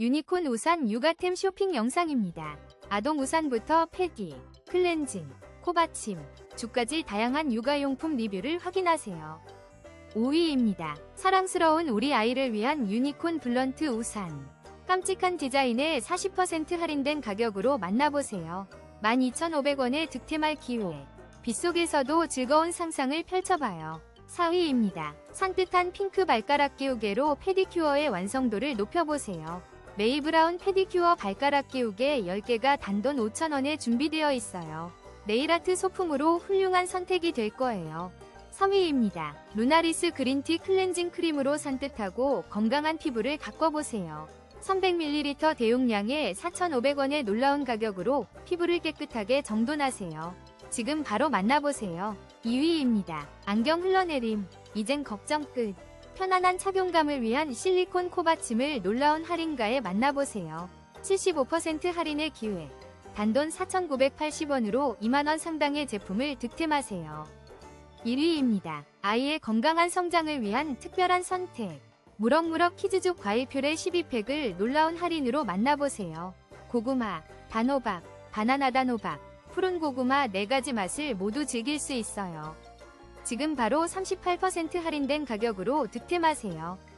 유니콘 우산 육아템 쇼핑 영상입니다. 아동 우산부터 패디, 클렌징, 코받침, 주까지 다양한 육아용품 리뷰를 확인하세요. 5위입니다. 사랑스러운 우리 아이를 위한 유니콘 블런트 우산. 깜찍한 디자인에 40% 할인된 가격으로 만나보세요. 12,500원의 득템할 기회. 빗속에서도 즐거운 상상을 펼쳐봐요. 4위입니다. 산뜻한 핑크 발가락 끼우개로 페디큐어의 완성도를 높여보세요. 메이브라운 페디큐어 발가락 끼우개 10개가 단돈 5,000원에 준비되어 있어요. 네일아트 소품으로 훌륭한 선택이 될 거예요. 3위입니다. 루나리스 그린티 클렌징 크림으로 산뜻하고 건강한 피부를 가꿔보세요. 300ml 대용량에 4,500원의 놀라운 가격으로 피부를 깨끗하게 정돈하세요. 지금 바로 만나보세요. 2위입니다. 안경 흘러내림. 이젠 걱정 끝. 편안한 착용감을 위한 실리콘 코받침을 놀라운 할인가에 만나보세요. 75% 할인의 기회. 단돈 4,980원으로 2만원 상당의 제품을 득템하세요. 1위입니다. 아이의 건강한 성장을 위한 특별한 선택. 무럭무럭 키즈족 과일 퓨레 12팩을 놀라운 할인으로 만나보세요. 고구마, 단호박, 바나나 단호박, 푸른 고구마 4가지 맛을 모두 즐길 수 있어요. 지금 바로 38% 할인된 가격으로 득템하세요.